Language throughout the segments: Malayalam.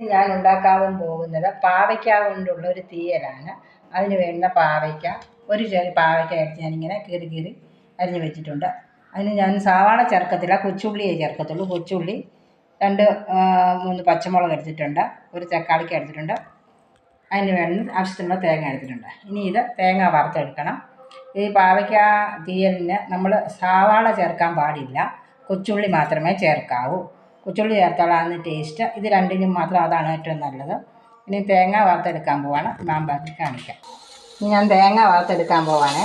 ഞാൻ ഉണ്ടാക്കാൻ പോകുന്നത്. പാവയ്ക്ക കൊണ്ടുള്ള ഒരു തീയലാണ്. അതിന് വേണ്ട പാവയ്ക്ക. ഒരു ചെറിയ പാവയ്ക്ക എടുത്ത് ഞാനിങ്ങനെ കീറി കീറി അരിഞ്ഞ് വെച്ചിട്ടുണ്ട്. അതിന് ഞാൻ സവാള ചേർക്കത്തില്ല കൊച്ചുള്ളിയേ ചേർക്കത്തുള്ളൂ. കൊച്ചുള്ളി രണ്ട് മൂന്ന് പച്ചമുളക് എടുത്തിട്ടുണ്ട്. ഒരു തക്കാളിക്ക എടുത്തിട്ടുണ്ട്. അതിന് വേണ്ട ആവശ്യത്തിനുള്ള തേങ്ങ എടുത്തിട്ടുണ്ട്. ഇനി ഇത് തേങ്ങ വറുത്തെടുക്കണം. ഈ പാവയ്ക്ക തീയലിന് നമ്മൾ സവാള ചേർക്കാൻ പാടില്ല. കൊച്ചുള്ളി മാത്രമേ ചേർക്കാവൂ. കൊച്ചുള്ളി ചേർത്താളാണ് ടേസ്റ്റ് ഇത് രണ്ടിനും മാത്രം അതാണ് ഏറ്റവും നല്ലത്. ഇനി തേങ്ങ വറുത്തെടുക്കാൻ പോവാണ്. ഞാൻ കാണിക്കാം. ഇനി ഞാൻ തേങ്ങ വറുത്തെടുക്കാൻ പോവാണേ.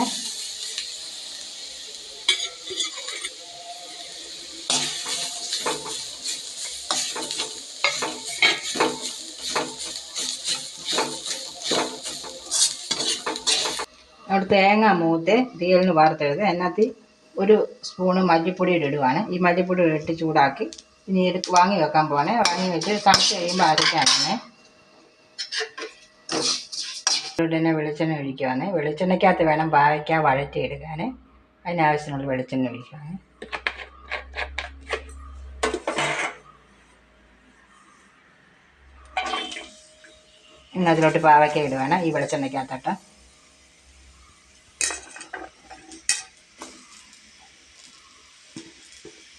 അവിടെ തേങ്ങ മൂത്ത് തീയലിന് വറുത്തെടുത്ത് അതിനകത്ത് ഒരു സ്പൂണ് മല്ലിപ്പൊടി ഇടുവാണ്. ഈ മല്ലിപ്പൊടി ഇട്ട് ചൂടാക്കി ഇനി എടുത്ത് വാങ്ങി വെക്കാൻ പോണേ. വാങ്ങി വെച്ച് തണുത്ത് കഴിയുമ്പോൾ അരയ്ക്കാനാണേ ഉടനെ വെളിച്ചെണ്ണ ഒഴിക്കുവാണ്. വെളിച്ചെണ്ണയ്ക്കകത്ത് വേണം പാവയ്ക്ക വഴറ്റി എടുക്കാൻ അതിനാവശ്യമുള്ള വെളിച്ചെണ്ണ ഒഴിക്കുവാണ്. ഇന്ന് അതിലോട്ട് പാവയ്ക്ക ഇടുവാണ്. ഈ വെളിച്ചെണ്ണയ്ക്കകത്തോട്ട്.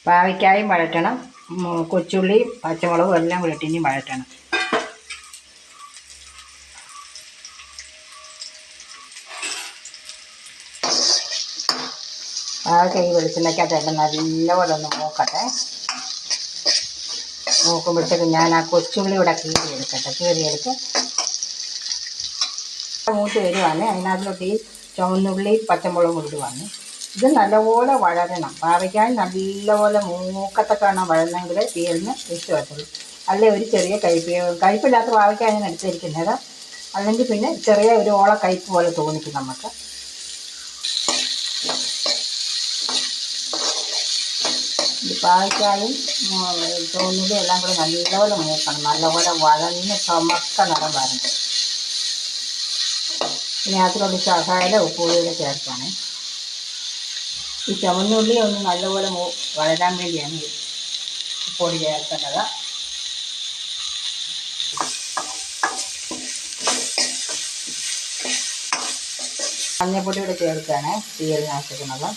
പാവയ്ക്കായും വഴറ്റണം. കൊച്ചുള്ളിയും പച്ചമുളകും എല്ലാം കൂടി ഇട്ട് ഇനി വഴറ്റണം. ആ ഈ വെളിച്ചെണ്ണയ്ക്കകത്ത് നല്ലപോലെ ഒന്ന് മൂക്കട്ടെ. നോക്കുമ്പോഴത്തേക്ക് ഞാൻ ആ കൊച്ചുള്ളി ഇവിടെ കീറി എടുക്കട്ടെ കീറി എടുത്ത് മൂത്ത് വരുവാണ്. അതിനകത്തോട്ട് ഈ ചുവന്നുള്ളി പച്ചമുളകും ഇടുവാണ്. ഇത് നല്ലപോലെ വഴരണം പാവയ്ക്കായി നല്ലപോലെ മൂക്കത്തൊക്കെയാണ് വഴന്നെങ്കിൽ തീർന്ന് ഇഷ്ടമത്തുള്ളൂ അല്ലെ ഒരു ചെറിയ കയ്പ് കയ്പില്ലാത്ത പാവയ്ക്കായ ഞാൻ എടുത്തിരിക്കുന്നത്. അല്ലെങ്കിൽ പിന്നെ ചെറിയ ഒരു ഓള കയ്പ് പോലെ തോന്നിക്കും നമുക്ക്. പാവയ്ക്കായും ചുവന്നുള്ളി എല്ലാം കൂടി നല്ലപോലെ മൂക്കണം. നല്ലപോലെ വഴന്ന് ചുമക്ക നിറം വരണം. ഇനി അതിലൊരു ശകാല ഉപ്പുകൂടി ചേർക്കാണ്. ഈ ചുവന്നുള്ളി ഒന്ന് നല്ലപോലെ വളരാൻ വേണ്ടിയാണ് പൊടി ചേർക്കേണ്ടത്. മഞ്ഞപ്പൊടി കൂടെ ചേർക്കുകയാണ് തീയൽ നാശിക്കുന്നത്.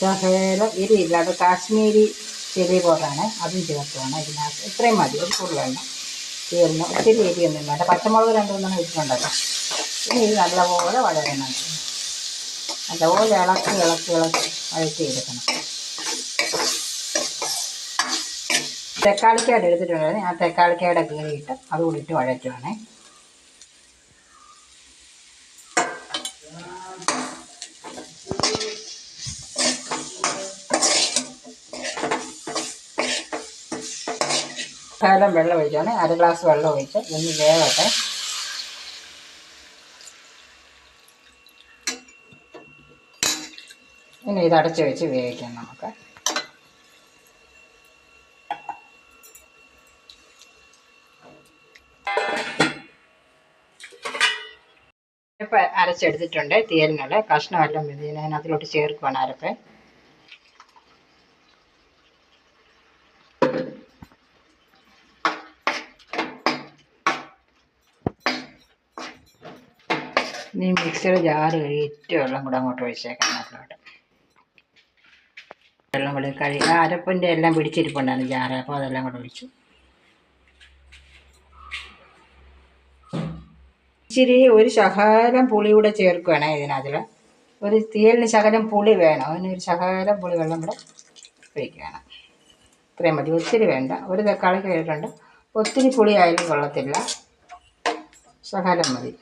സഹേലം ശകലം എരിയില്ലാതെ കാശ്മീരി ചെറിയ പൗഡറാണ് അതും ചേർക്കുകയാണ് ഇതിനകത്ത്. ഇത്രയും മതി. ഒരു കൂടുതലെണ്ണം തീർന്നു. ഒത്തിരി എരിയൊന്നും വേണ്ട പച്ചമുളക് രണ്ട് മൂന്നെണ്ണം ഇട്ടിട്ടുണ്ടല്ലോ. ഇനി ഇത് നല്ലപോലെ വളരണം നല്ലപോലെ ഇളക്കി ഇളക്കി ഇളക്കി വഴറ്റി എടുക്കണം. തക്കാളിക്കാട് എടുത്തിട്ടുണ്ടായിരുന്നു. ആ തക്കാളിക്കാടെ കീറിയിട്ട് അതുകൂടി ഇട്ട് വഴറ്റുവാണേ. ശകലം വെള്ളം ഒഴിക്കുകയാണ്. അര ഗ്ലാസ് വെള്ളം ഒഴിച്ച് ഒന്ന് വേവട്ടെ. ഇനി ഇത് അടച്ചു വെച്ച് വേവിക്കാം നമുക്ക്. ഇപ്പം അരച്ചെടുത്തിട്ടുണ്ട് തീയലിനുള്ള കഷ്ണമെല്ലാം ഇതിന് അതിലോട്ട് ചേർക്കുവാണ് അരപ്പ്. ഇനി മിക്സിയുടെ ജാറ് കഴിയിട്ട് വെള്ളം കൂടെ അങ്ങോട്ട് ഒഴിച്ചേക്കാം അതിലോട്ട്. വെള്ളം കൂടി കഴി ആ അരപ്പിന്റെ എല്ലാം പിടിച്ചിരിപ്പുണ്ടാണ് ജാറ് അപ്പോൾ അതെല്ലാം കൂടെ ഒഴിച്ചു. ഇച്ചിരി ഒരു ശകലം പുളി കൂടെ ചേർക്കുകയാണ് ഇതിനകത്തിൽ ഒരു തീയലിന് ശകലം പുളി വേണം. അതിന് ഒരു ശകലം പുളി വെള്ളം കൂടെ ഒഴിക്കുകയാണ്. ഇത്രയും മതി. ഒത്തിരി വേണ്ട. ഒരു തക്കാളി കയറിയിട്ടുണ്ട് ഒത്തിരി പുളിയായാലും കൊള്ളത്തില്ല. ശകലം മതി.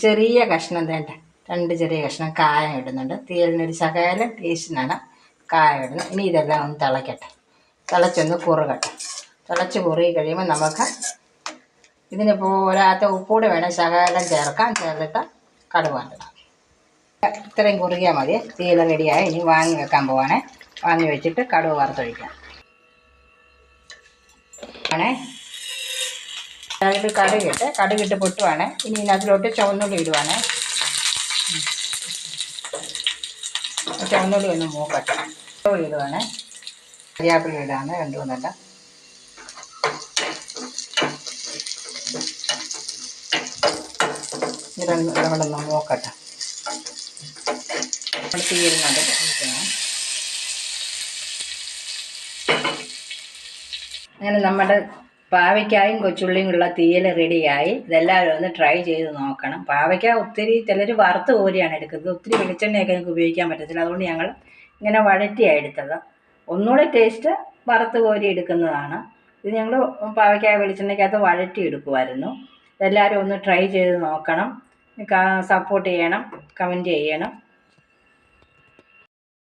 ചെറിയ കഷ്ണം തേണ്ട രണ്ട് ചെറിയ കഷ്ണം കായം ഇടുന്നുണ്ട്. തീയലിനൊരു ശകല ടേസ്റ്റിനാണ് കായം ഇടുന്നത്. ഇനി ഇതെല്ലാം ഒന്ന് തിളയ്ക്കട്ടെ തിളച്ചൊന്ന് കുറുകട്ടെ. തിളച്ച് കുറുകി കഴിയുമ്പോൾ നമുക്ക് ഇതിന് പോരാത്ത ഉപ്പൂടെ വേണം ശകലം ചേർക്കാൻ. ചേർത്തിട്ട് കടുവാണ്ടിടാം ഇത്രയും കുറുകിയാൽ മതി. തീല റെഡിയായി. ഇനി വാങ്ങി വെക്കാൻ പോവാണേ. വാങ്ങി വെച്ചിട്ട് കടുവ് വറുത്തൊഴിക്കാം. ആണേ. അതിൽ കടുകിട്ട് കടുകിട്ട് പൊട്ടുവാണ്. ഇനി ഇതിനകത്തിലോട്ട് ചുവന്നുള്ളി ഇടുവാണ്. ചുവന്നുള്ളി ഒന്ന് മൂക്കട്ടെ. ചുവന്നുള്ളി ഇടുവാണ്. കരിയാപ്പിളി ഇടാണ് രണ്ടു മൂന്നല്ല ഇതൊന്ന് നമ്മളൊന്ന്. അങ്ങനെ നമ്മുടെ പാവയ്ക്കായും കൊച്ചുള്ളിയും ഉള്ള തീയൽ റെഡിയായി. ഇതെല്ലാവരും ഒന്ന് ട്രൈ ചെയ്ത് നോക്കണം. പാവയ്ക്ക ഒത്തിരി ചിലർ വറുത്ത് കോരിയാണ് എടുക്കുന്നത്. ഒത്തിരി വെളിച്ചെണ്ണയൊക്കെ ഞങ്ങൾക്ക് ഉപയോഗിക്കാൻ പറ്റത്തില്ല. അതുകൊണ്ട് ഞങ്ങൾ ഇങ്ങനെ വഴറ്റിയാണ് എടുത്തത്. ഒന്നുകൂടെ ടേസ്റ്റ് വറുത്ത് കോരി എടുക്കുന്നതാണ്. ഇത് ഞങ്ങൾ പാവയ്ക്കായ വെളിച്ചെണ്ണയ്ക്കകത്ത് വഴറ്റി എടുക്കുമായിരുന്നു ഇതെല്ലാവരും ഒന്ന് ട്രൈ ചെയ്ത് നോക്കണം. സപ്പോർട്ട് ചെയ്യണം. കമന്റ് ചെയ്യണം.